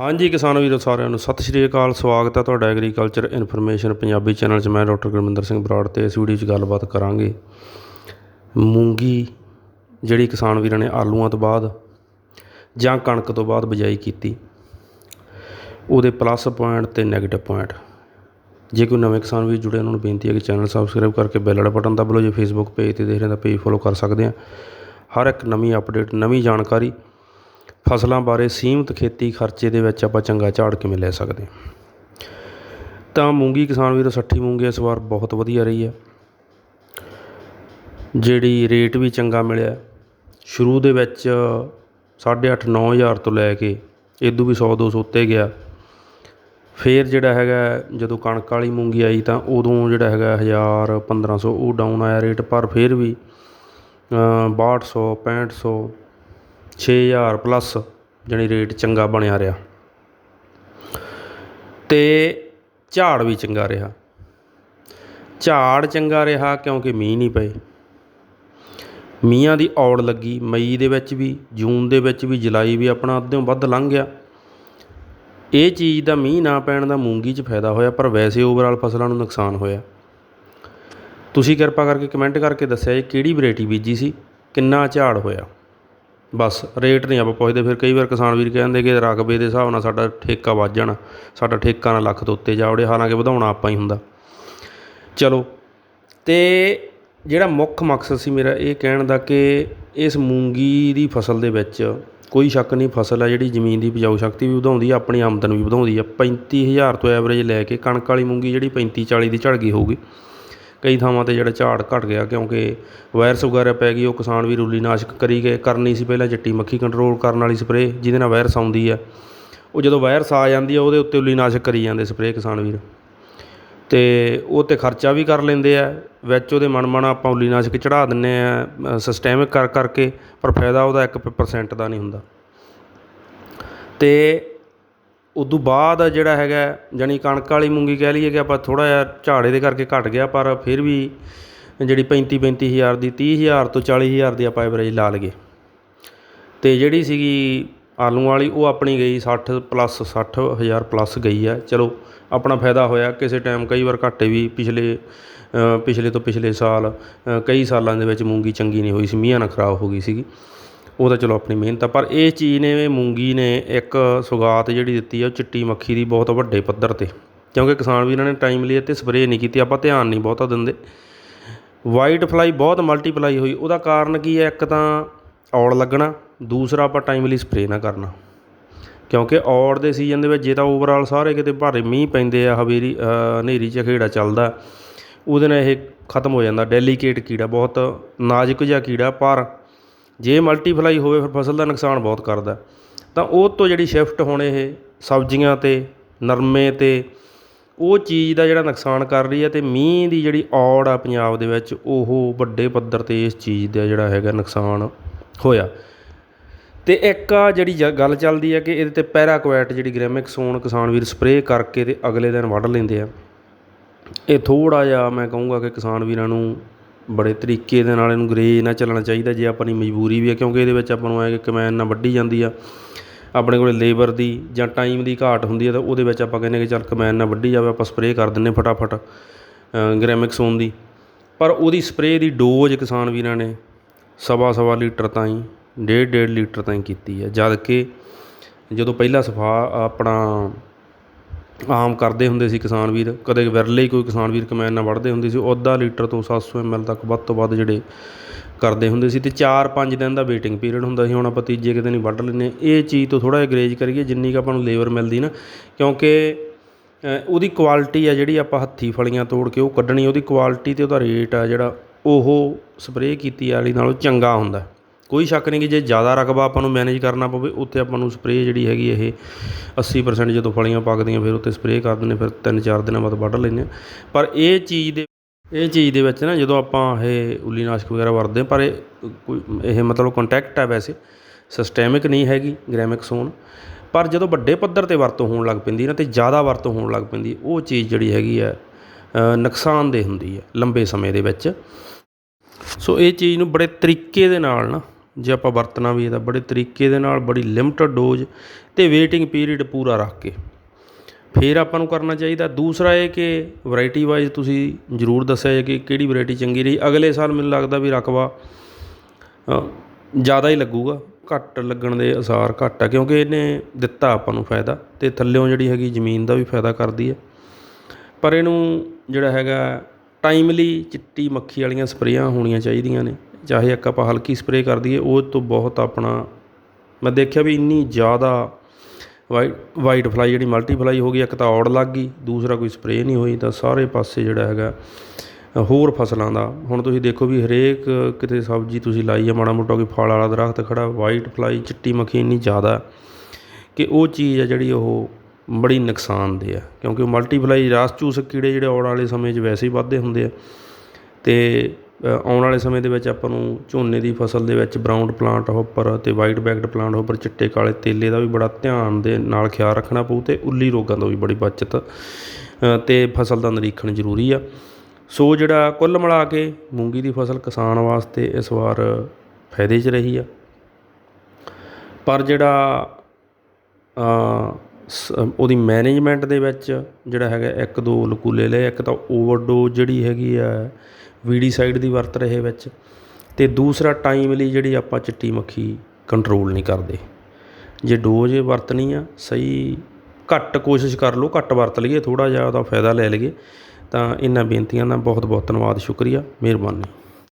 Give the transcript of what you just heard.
ਹਾਂਜੀ ਕਿਸਾਨ ਵੀਰੋ ਸਾਰਿਆਂ ਨੂੰ ਸਤਿ ਸ਼੍ਰੀ ਅਕਾਲ, ਸਵਾਗਤ ਹੈ ਤੁਹਾਡਾ ਐਗਰੀਕਲਚਰ ਇਨਫੋਰਮੇਸ਼ਨ ਪੰਜਾਬੀ ਚੈਨਲ 'ਚ। ਮੈਂ ਡਾਕਟਰ ਗੁਰਮਿੰਦਰ ਸਿੰਘ ਬਰਾੜ ਤੇ ਇਸ ਵੀਡੀਓ 'ਚ ਗੱਲਬਾਤ ਕਰਾਂਗੇ। ਮੂੰਗੀ ਜਿਹੜੀ ਕਿਸਾਨ ਵੀਰਾਂ ਨੇ ਆਲੂਆਂ ਤੋਂ ਬਾਅਦ ਜਾਂ ਕਣਕ ਤੋਂ ਬਾਅਦ ਬਿਜਾਈ ਕੀਤੀ, ਉਹਦੇ ਪਲੱਸ ਪੁਆਇੰਟ ਤੇ ਨੈਗੇਟਿਵ ਪੁਆਇੰਟ ਜੇ ਕੋਈ ਨਵੇਂ ਕਿਸਾਨ ਵੀਰ ਜੁੜੇ, ਉਹਨਾਂ ਨੂੰ ਬੇਨਤੀ ਹੈ ਕਿ ਚੈਨਲ ਸਬਸਕ੍ਰਾਈਬ ਕਰਕੇ ਬੈਲ ਵਾਲਾ ਬਟਨ ਦਬਾ ਲਓ। ਜੇ ਫੇਸਬੁੱਕ ਪੇਜ ਤੇ ਦੇਖ ਰਹੇ ਤਾਂ ਪੇਜ ਫੋਲੋ ਕਰ ਸਕਦੇ ਆ ਹਰ ਇੱਕ ਨਵੀਂ ਅਪਡੇਟ ਨਵੀਂ ਜਾਣਕਾਰੀ ਫਸਲਾਂ ਬਾਰੇ ਸੀਮਤ ਖੇਤੀ ਖਰਚੇ ਦੇ ਵਿੱਚ ਆਪਾਂ ਚੰਗਾ ਝਾੜ ਕਿਵੇਂ ਲੈ ਸਕਦੇ ਤਾਂ ਮੂੰਗੀ ਕਿਸਾਨ ਵੀਰੋ 60 ਮੂੰਗੀ ਇਸ ਵਾਰ ਬਹੁਤ ਵਧੀਆ ਰਹੀ ਹੈ। ਜਿਹੜੀ ਰੇਟ ਵੀ ਚੰਗਾ ਮਿਲਿਆ। ਸ਼ੁਰੂ ਦੇ ਵਿੱਚ 8.5 9000 ਤੋਂ ਲੈ ਕੇ ਇਦੋਂ ਵੀ 100 200 ਉੱਤੇ ਗਿਆ। ਫੇਰ ਜਿਹੜਾ ਹੈਗਾ ਜਦੋਂ ਕਣਕ ਵਾਲੀ ਮੂੰਗੀ ਆਈ ਤਾਂ ਉਦੋਂ ਜਿਹੜਾ ਹੈਗਾ 1000 1500 ਉਹ ਡਾਊਨ ਆਇਆ ਰੇਟ। ਪਰ ਫਿਰ ਵੀ ਅ, 6200 6500 ਛੇ ਹਜ਼ਾਰ ਪਲੱਸ ਜਾਣੀ ਰੇਟ ਚੰਗਾ ਬਣਿਆ ਰਿਹਾ। ਅਤੇ ਝਾੜ ਵੀ ਚੰਗਾ ਰਿਹਾ। ਝਾੜ ਚੰਗਾ ਰਿਹਾ ਕਿਉਂਕਿ ਮੀਂਹ ਨਹੀਂ ਪਏ। ਮੀਂਹਾਂ ਦੀ ਔੜ ਲੱਗੀ। ਮਈ ਦੇ ਵਿੱਚ ਵੀ, ਜੂਨ ਦੇ ਵਿੱਚ ਵੀ, ਜੁਲਾਈ ਵੀ ਆਪਣਾ ਅੱਧਿਓਂ ਵੱਧ ਲੰਘ ਗਿਆ। ਇਹ ਚੀਜ਼ ਦਾ ਮੀਂਹ ਨਾ ਪੈਣ ਦਾ ਮੂੰਗੀ 'ਚ ਫਾਇਦਾ ਹੋਇਆ, ਪਰ ਵੈਸੇ ਓਵਰਆਲ ਫਸਲਾਂ ਨੂੰ ਨੁਕਸਾਨ ਹੋਇਆ। ਤੁਸੀਂ ਕਿਰਪਾ ਕਰਕੇ ਕਮੈਂਟ ਕਰਕੇ ਦੱਸਿਆ ਜੀ ਕਿਹੜੀ ਵੈਰਾਈਟੀ ਬੀਜੀ ਸੀ, ਕਿੰਨਾ ਝਾੜ ਹੋਇਆ। ਬਸ ਰੇਟ ਨਹੀਂ ਆਪਾਂ ਪੁੱਛਦੇ, ਫਿਰ ਕਈ ਵਾਰ ਕਿਸਾਨ ਵੀਰ ਕਹਿੰਦੇ ਕਿ ਰਕਬੇ ਦੇ ਹਿਸਾਬ ਨਾਲ ਸਾਡਾ ਠੇਕਾ ਵੱਧ ਜਾਣਾ, ਸਾਡਾ ਠੇਕਾ ਨਾ ਲੱਖ ਤੋਂ ਉੱਤੇ ਜਾ ਵੜੇ, ਹਾਲਾਂਕਿ ਵਧਾਉਣਾ ਆਪਾਂ ਹੀ ਹੁੰਦਾ। ਚਲੋ, ਤੇ ਜਿਹੜਾ ਮੁੱਖ ਮਕਸਦ ਸੀ ਮੇਰਾ ਇਹ ਕਹਿਣ ਦਾ ਕਿ ਇਸ ਮੂੰਗੀ ਦੀ ਫਸਲ ਦੇ ਵਿੱਚ ਕੋਈ ਸ਼ੱਕ ਨਹੀਂ, ਫਸਲ ਆ ਜਿਹੜੀ ਜ਼ਮੀਨ ਦੀ ਉਪਜਾਊ ਸ਼ਕਤੀ ਵੀ ਵਧਾਉਂਦੀ ਆ, ਆਪਣੀ ਆਮਦਨ ਵੀ ਵਧਾਉਂਦੀ ਆ। 35000 ਤੋਂ ਐਵਰੇਜ ਲੈ ਕੇ ਕਣਕ ਵਾਲੀ ਮੂੰਗੀ ਜਿਹੜੀ 35 40 ਦੀ ਝੜ ਗਈ ਹੋਊਗੀ। ਕਈ ਥਾਵਾਂ ਤੇ ਜਿਹੜਾ ਝਾੜ ਘੱਟ ਗਿਆ ਕਿਉਂਕਿ ਵਾਇਰਸ ਵਗੈਰਾ ਪੈ ਗਈ, ਉਹ ਕਿਸਾਨ ਵੀ ਰੂਲੀ ਕਰੀ ਗਏ, ਕਰਨੀ ਸੀ ਪਹਿਲਾਂ ਚਿੱਟੀ ਮੱਖੀ ਕੰਟਰੋਲ ਕਰਨ ਵਾਲੀ ਸਪਰੇਅ ਜਿਹਦੇ ਨਾਲ ਵਾਇਰਸ ਆਉਂਦੀ ਆ। ਉਹ ਜਦੋਂ ਵਾਇਰਸ ਆ ਜਾਂਦੀ ਆ, ਉਹਦੇ ਉੱਤੇ ਉੱਲੀਨਾਸ਼ਕ ਕਰੀ ਜਾਂਦੇ ਸਪਰੇਅ ਕਿਸਾਨ ਵੀਰ। ਅਤੇ ਉਹ ਤੇ ਖਰਚਾ ਵੀ ਕਰ ਲੈਂਦੇ ਆ, ਵਿੱਚ ਉਹਦੇ ਮਨਮਨ ਆਪਾਂ ਉੱਲੀਨਾਸ਼ਕ ਚੜ੍ਹਾ ਦਿੰਦੇ ਦਿੰਨੇ ਆ ਸਿਸਟੈਮਿਕ ਕਰ ਕਰਕੇ, ਪਰ ਫਾਇਦਾ ਉਹਦਾ ਇੱਕ ਪਰਸੈਂਟ ਦਾ ਨਹੀਂ ਹੁੰਦਾ। ਅਤੇ ਉਦੋਂ ਬਾਅਦ ਜਿਹੜਾ ਹੈਗਾ, ਜਾਣੀ ਕਣਕ ਵਾਲੀ ਮੂੰਗੀ ਕਹਿ ਲਈਏ ਕਿ ਆਪਾਂ ਥੋੜ੍ਹਾ ਜਿਹਾ ਝਾੜੇ ਦੇ ਕਰਕੇ ਘੱਟ ਗਿਆ, ਪਰ ਫਿਰ ਵੀ ਜਿਹੜੀ 35 35000 ਦੀ, ਤੀਹ ਹਜ਼ਾਰ ਤੋਂ ਚਾਲੀ ਹਜ਼ਾਰ ਦੀ ਆਪਾਂ ਐਵਰੇਜ ਲਾ ਲਈਏ। ਅਤੇ ਜਿਹੜੀ ਸੀਗੀ ਆਲੂ ਵਾਲੀ, ਉਹ ਆਪਣੀ ਗਈ ਸੱਠ ਪਲੱਸ ਸੱਠ ਹਜ਼ਾਰ ਪਲੱਸ ਗਈ ਹੈ ਚਲੋ, ਆਪਣਾ ਫਾਇਦਾ ਹੋਇਆ, ਕਿਸੇ ਟਾਈਮ ਕਈ ਵਾਰ ਘਾਟੇ ਵੀ ਪਿਛਲੇ ਪਿਛਲੇ ਤੋਂ ਪਿਛਲੇ ਸਾਲ ਕਈ ਸਾਲਾਂ ਦੇ ਵਿੱਚ ਮੂੰਗੀ ਚੰਗੀ ਨਹੀਂ ਹੋਈ ਸੀ, ਮੀਂਹਾਂ ਨਾਲ ਖਰਾਬ ਹੋ ਗਈ ਸੀਗੀ। ਉਹ ਤਾਂ ਚਲੋ ਆਪਣੀ ਮਿਹਨਤ ਆ, ਪਰ ਇਹ ਚੀਜ਼ ਨੇ ਮੂੰਗੀ ਨੇ ਇੱਕ ਸੁਗਾਤ ਜਿਹੜੀ ਦਿੱਤੀ ਆ, ਉਹ ਚਿੱਟੀ ਮੱਖੀ ਦੀ ਬਹੁਤ ਵੱਡੇ ਪੱਧਰ ਤੇ। ਕਿਉਂਕਿ ਕਿਸਾਨ ਵੀਰਾਂ ਨੇ ਟਾਈਮ ਲਈ ਤੇ ਸਪਰੇਅ ਨਹੀਂ ਕੀਤੀ, ਆਪਾਂ ਧਿਆਨ ਨਹੀਂ ਬਹੁਤਾ ਦਿੰਦੇ। ਵਾਈਟ ਫਲਾਈ ਬਹੁਤ ਮਲਟੀਪਲਾਈ ਹੋਈ, ਉਹਦਾ ਕਾਰਨ ਕੀ ਹੈ? ਇੱਕ ਤਾਂ ਔੜ ਲੱਗਣਾ, ਦੂਸਰਾ ਆਪਾਂ ਟਾਈਮਲੀ ਸਪਰੇਅ ਨਾ ਕਰਨਾ। ਕਿਉਂਕਿ ਔੜ ਦੇ ਸੀਜ਼ਨ ਦੇ ਵਿੱਚ ਜੇ ਤਾਂ ਓਵਰਆਲ ਸਾਰੇ ਕਿਤੇ ਭਾਰੇ ਮੀਂਹ ਪੈਂਦੇ ਆ ਹਵੇਰੀ ਹਨੇਰੀ ਝਖੇੜਾ ਚੱਲਦਾ, ਉਹਦੇ ਨਾਲ ਇਹ ਖਤਮ ਹੋ ਜਾਂਦਾ। ਡੈਲੀਕੇਟ ਕੀੜਾ, ਬਹੁਤ ਨਾਜ਼ੁਕ ਜਿਹਾ ਕੀੜਾ, ਪਰ ਜੇ ਮਲਟੀਪਲਾਈ ਹੋਵੇ ਫਿਰ ਫਸਲ ਦਾ ਨੁਕਸਾਨ ਬਹੁਤ ਕਰਦਾ। ਤਾਂ ਉਹ ਤੋਂ ਜਿਹੜੀ ਸ਼ਿਫਟ ਹੁਣ ਇਹ ਸਬਜ਼ੀਆਂ ਤੇ, ਨਰਮੇ ਤੇ, ਉਹ ਚੀਜ਼ ਦਾ ਜਿਹੜਾ ਨੁਕਸਾਨ ਕਰ ਰਹੀ ਹੈ ਅਤੇ ਮੀਂਹ ਦੀ ਜਿਹੜੀ ਔੜ ਆ ਪੰਜਾਬ ਦੇ ਵਿੱਚ, ਉਹ ਵੱਡੇ ਪੱਧਰ ਤੇ ਇਸ ਚੀਜ਼ ਦਾ ਜਿਹੜਾ ਹੈਗਾ ਨੁਕਸਾਨ ਹੋਇਆ। ਅਤੇ ਇੱਕ ਆ ਜਿਹੜੀ ਜ- ਗੱਲ ਚੱਲਦੀ ਹੈ ਕਿ ਇਹਦੇ ਤੇ ਪੈਰਾਕੁਐਟ ਜਿਹੜੀ ਗ੍ਰੈਮਿਕਸੋਨ ਕਿਸਾਨ ਵੀਰ ਸਪਰੇਅ ਕਰਕੇ ਅਤੇ ਅਗਲੇ ਦਿਨ ਵੱਢ ਲੈਂਦੇ ਆ। ਇਹ ਥੋੜ੍ਹਾ ਜਿਹਾ ਮੈਂ ਕਹੂੰਗਾ ਕਿ ਕਿਸਾਨ ਵੀਰਾਂ ਨੂੰ ਬੜੇ ਤਰੀਕੇ ਦੇ ਨਾਲ ਇਹਨੂੰ ਗਰੇਜ ਨਾਲ ਚੱਲਣਾ ਚਾਹੀਦਾ ਜੇ ਆਪਣੀ ਮਜਬੂਰੀ ਵੀ ਹੈ, ਕਿਉਂਕਿ ਇਹਦੇ ਵਿੱਚ ਆਪਾਂ ਨੂੰ ਐਂ ਕਿ ਕਮੈਨ ਨਾਲ ਵੱਢੀ ਜਾਂਦੀ ਆ। ਆਪਣੇ ਕੋਲ ਲੇਬਰ ਦੀ ਜਾਂ ਟਾਈਮ ਦੀ ਘਾਟ ਹੁੰਦੀ ਹੈ ਤਾਂ ਉਹਦੇ ਵਿੱਚ ਆਪਾਂ ਕਹਿੰਦੇ ਕਿ ਚੱਲ ਕਮੈਨ ਨਾਲ ਵੱਢੀ ਜਾਵੇ, ਆਪਾਂ ਸਪਰੇਅ ਕਰ ਦਿੰਨੇ ਫਟਾਫਟ ਗ੍ਰੈਮਿਕਸੋਨ ਦੀ। ਪਰ ਉਹਦੀ ਸਪਰੇਅ ਦੀ ਡੋਜ਼ ਕਿਸਾਨ ਵੀਰਾਂ ਨੇ ਸਵਾ ਸਵਾ ਲੀਟਰ ਤਾਈਂ, ਡੇਢ ਡੇਢ ਲੀਟਰ ਤਾਈਂ ਕੀਤੀ ਹੈ ਜਦ ਕਿ ਜਦੋਂ ਪਹਿਲਾ ਸਫਾ ਆਪਣਾ ਆਮ ਕਰਦੇ ਹੁੰਦੇ ਸੀ ਕਿਸਾਨ ਵੀਰ, ਕਦੇ ਵਿਰਲੇ ਹੀ ਕੋਈ ਕਿਸਾਨ ਵੀਰ ਕਮੈਨ ਨਾਲ ਵੱਢਦੇ ਹੁੰਦੇ ਸੀ, ਉਹ ਅੱਧਾ ਲੀਟਰ ਤੋਂ ਸੱਤ ਸੌ ਐੱਮ ਐੱਲ ਤੱਕ ਵੱਧ ਤੋਂ ਵੱਧ ਜਿਹੜੇ ਕਰਦੇ ਹੁੰਦੇ ਸੀ ਅਤੇ ਚਾਰ ਪੰਜ ਦਿਨ ਦਾ ਵੇਟਿੰਗ ਪੀਰੀਅਡ ਹੁੰਦਾ ਸੀ, ਹੁਣ ਆਪਾਂ ਤੀਜੇ ਕਿਤੇ ਨਹੀਂ ਵੱਢ ਲੈਂਦੇ ਇਹ ਚੀਜ਼ ਤੋਂ ਥੋੜ੍ਹਾ ਜਿਹਾ ਗਰੇਜ ਕਰੀਏ, ਜਿੰਨੀ ਕੁ ਆਪਾਂ ਨੂੰ ਲੇਬਰ ਮਿਲਦੀ ਨਾ, ਕਿਉਂਕਿ ਉਹਦੀ ਕੁਆਲਿਟੀ ਆ ਜਿਹੜੀ ਆਪਾਂ ਹੱਥੀਂ ਫਲੀਆਂ ਤੋੜ ਕੇ ਉਹ ਕੱਢਣੀ, ਉਹਦੀ ਕੁਆਲਿਟੀ ਅਤੇ ਉਹਦਾ ਰੇਟ ਆ ਜਿਹੜਾ, ਉਹ ਸਪਰੇਅ ਕੀਤੀ ਵਾਲੀ ਨਾਲੋਂ ਚੰਗਾ ਹੁੰਦਾ। ਕੋਈ ਸ਼ੱਕ ਨਹੀਂ ਕਿ ਜੇ ਜ਼ਿਆਦਾ ਰਕਬਾ ਆਪਾਂ ਨੂੰ ਮੈਨੇਜ ਕਰਨਾ ਪਵੇ ਉੱਥੇ ਆਪਾਂ ਨੂੰ ਸਪਰੇਅ ਜਿਹੜੀ ਹੈਗੀ ਇਹ 80% ਜਦੋਂ ਫਲੀਆਂ ਪੱਕਦੀਆਂ ਫਿਰ ਉੱਤੇ ਸਪਰੇਅ ਕਰ ਦਿੰਦੇ ਫਿਰ 3-4 ਦਿਨਾਂ ਬਾਅਦ ਵੱਢ ਲੈਂਦੇ ਹਾਂ। ਪਰ ਇਹ ਚੀਜ਼ ਦੇ ਇਹ ਚੀਜ਼ ਦੇ ਵਿੱਚ ਨਾ ਜਦੋਂ ਆਪਾਂ ਇਹ ਉੱਲੀ ਨਾਸ਼ਕ ਵਗੈਰਾ ਵਰਤਦੇ ਹਾਂ, ਪਰ ਇਹ ਕੋਈ ਇਹ ਮਤਲਬ ਕੰਟੈਕਟ ਹੈ ਵੈਸੇ ਸਿਸਟੈਮਿਕ ਨਹੀਂ ਹੈਗੀ ਗ੍ਰੈਮਿਕਸੋਨ ਪਰ ਜਦੋਂ ਵੱਡੇ ਪੱਧਰ ਤੇ ਵਰਤੋਂ ਹੋਣ ਲੱਗ ਪੈਂਦੀ ਨਾ ਤੇ ਜ਼ਿਆਦਾ ਵਰਤੋਂ ਹੋਣ ਲੱਗ ਪੈਂਦੀ ਉਹ ਚੀਜ਼ ਜਿਹੜੀ ਹੈਗੀ ਹੈ ਨੁਕਸਾਨਦੇਹ ਹੁੰਦੀ ਹੈ ਲੰਬੇ ਸਮੇਂ ਦੇ ਵਿੱਚ। ਸੋ ਇਹ ਚੀਜ਼ ਨੂੰ ਬੜੇ ਤਰੀਕੇ ਦੇ ਨਾਲ ਨਾ ਜੇ ਆਪਾਂ ਵਰਤਣਾ ਵੀ ਇਹਦਾ ਬੜੇ ਤਰੀਕੇ ਦੇ ਨਾਲ, ਬੜੀ ਲਿਮਟਡ ਡੋਜ਼ ਤੇ ਵੇਟਿੰਗ ਪੀਰੀਅਡ ਪੂਰਾ ਰੱਖ ਕੇ। ਫਿਰ ਆਪਾਂ ਨੂੰ ਕਰਨਾ ਚਾਹੀਦਾ ਦੂਸਰਾ ਇਹ ਕਿ ਵੈਰਾਈਟੀ ਵਾਈਜ਼ ਤੁਸੀਂ ਜ਼ਰੂਰ ਦੱਸਿਆ ਜੇ ਕਿ ਕਿਹੜੀ ਵੈਰਾਈਟੀ ਚੰਗੀ ਰਹੀ। ਅਗਲੇ ਸਾਲ ਮੈਨੂੰ ਲੱਗਦਾ ਵੀ ਰਕਬਾ ਜ਼ਿਆਦਾ ਹੀ ਲੱਗੂਗਾ। ਘੱਟ ਲੱਗਣ ਦੇ ਅਸਾਰ ਘੱਟ ਆ, ਕਿਉਂਕਿ ਇਹਨੇ ਦਿੱਤਾ ਆਪਾਂ ਨੂੰ ਫਾਇਦਾ ਤੇ ਥੱਲਿਓਂ ਜਿਹੜੀ ਹੈਗੀ ਜ਼ਮੀਨ ਦਾ ਵੀ ਫਾਇਦਾ ਕਰਦੀ ਹੈ। ਪਰ ਇਹਨੂੰ ਜਿਹੜਾ ਹੈਗਾ ਟਾਈਮਲੀ ਚਿੱਟੀ ਮੱਖੀ ਵਾਲੀਆਂ ਸਪਰੇਆਂ ਹੋਣੀਆਂ ਚਾਹੀਦੀਆਂ ਨੇ। ਚਾਹੇ ਇੱਕ ਆਪਾਂ ਹਲਕੀ ਸਪਰੇਅ ਕਰ ਦਈਏ, ਉਹ ਤੋਂ ਬਹੁਤ ਆਪਣਾ, ਮੈਂ ਦੇਖਿਆ ਵੀ ਇੰਨੀ ਜ਼ਿਆਦਾ ਵਾਈਟ ਵਾਈਟ ਫਲਾਈ ਜਿਹੜੀ ਮਲਟੀਫਲਾਈ ਹੋ ਗਈ, ਇੱਕ ਤਾਂ ਔੜ ਲੱਗ ਗਈ, ਦੂਸਰਾ ਕੋਈ ਸਪਰੇਅ ਨਹੀਂ ਹੋਈ, ਤਾਂ ਸਾਰੇ ਪਾਸੇ ਜਿਹੜਾ ਹੈਗਾ, ਹੋਰ ਫਸਲਾਂ ਦਾ। ਹੁਣ ਤੁਸੀਂ ਦੇਖੋ ਵੀ ਹਰੇਕ ਕਿਤੇ ਸਬਜ਼ੀ ਤੁਸੀਂ ਲਾਈ ਆ, ਮਾੜਾ ਮੋਟਾ ਕੋਈ ਫਲ ਵਾਲਾ ਦਰਖਤ ਖੜਾ ਵਾਈਟ ਫਲਾਈ ਚਿੱਟੀ ਮੱਖੀ ਇੰਨੀ ਜ਼ਿਆਦਾ ਕਿ ਉਹ ਚੀਜ਼ ਆ ਜਿਹੜੀ ਉਹ ਬੜੀ ਨੁਕਸਾਨਦੇਹ ਆ, ਕਿਉਂਕਿ ਮਲਟੀਪਲਾਈ ਰਾਸ ਚੂਸਕ ਕੀੜੇ ਜਿਹੜੇ ਔੜ ਵਾਲੇ ਸਮੇਂ 'ਚ ਵੈਸੇ ਹੀ ਵੱਧਦੇ ਹੁੰਦੇ ਆ। ਤੇ ਆਉਣ ਵਾਲੇ ਸਮੇਂ ਦੇ ਵਿੱਚ ਆਪਾਂ ਨੂੰ ਝੋਨੇ ਦੀ ਫਸਲ ਦੇ ਵਿੱਚ ਬਰਾਊਨ ਪਲਾਂਟ ਹੋਪਰ ਅਤੇ ਵਾਈਟ ਬੈਕਡ ਪਲਾਂਟ ਹੋਪਰ ਚਿੱਟੇ ਕਾਲੇ ਤੇਲੇ ਦਾ ਵੀ ਬੜਾ ਧਿਆਨ ਦੇ ਨਾਲ ਖਿਆਲ ਰੱਖਣਾ ਪਊ ਤੇ ਉੱਲੀ ਰੋਗਾਂ ਤੋਂ ਵੀ ਬੜੀ ਬਚਤ ਅ, ਤੇ ਫਸਲ ਦਾ ਨਿਰੀਖਣ ਜ਼ਰੂਰੀ ਆ। ਸੋ ਜਿਹੜਾ ਕੁੱਲ ਮਿਲਾ ਕੇ ਮੂੰਗੀ ਦੀ ਫਸਲ ਕਿਸਾਨ ਵਾਸਤੇ ਇਸ ਵਾਰ ਫਾਇਦੇ 'ਚ ਰਹੀ ਆ। ਪਰ ਜਿਹੜਾ ਸ- ਉਹਦੀ ਮੈਨੇਜਮੈਂਟ ਦੇ ਵਿੱਚ ਜਿਹੜਾ ਹੈਗਾ ਇੱਕ ਦੋ ਲਕੂਲੇ ਲਏ, ਇੱਕ ਤਾਂ ਓਵਰਡੋਜ਼ ਜਿਹੜੀ ਹੈਗੀ ਆ ਵੀਡੀ ਸਾਈਡ ਦੀ ਵਰਤ ਰਹੇ ਵਿੱਚ ਅਤੇ ਦੂਸਰਾ ਟਾਈਮਲੀ ਜਿਹੜੀ ਆਪਾਂ ਚਿੱਟੀ ਮੱਖੀ ਕੰਟਰੋਲ ਨਹੀਂ ਕਰਦੇ। ਜੇ ਡੋਜ਼ ਵਰਤਣੀ ਆ, ਸਹੀ ਘੱਟ ਕੋਸ਼ਿਸ਼ ਕਰ ਲਓ, ਘੱਟ ਵਰਤ ਲਈਏ, ਥੋੜ੍ਹਾ ਜਿਹਾ ਉਹਦਾ ਫਾਇਦਾ ਲੈ ਲਈਏ, ਤਾਂ ਇਹਨਾਂ ਬੇਨਤੀਆਂ ਦਾ ਬਹੁਤ ਬਹੁਤ ਧੰਨਵਾਦ, ਸ਼ੁਕਰੀਆ, ਮਿਹਰਬਾਨੀ।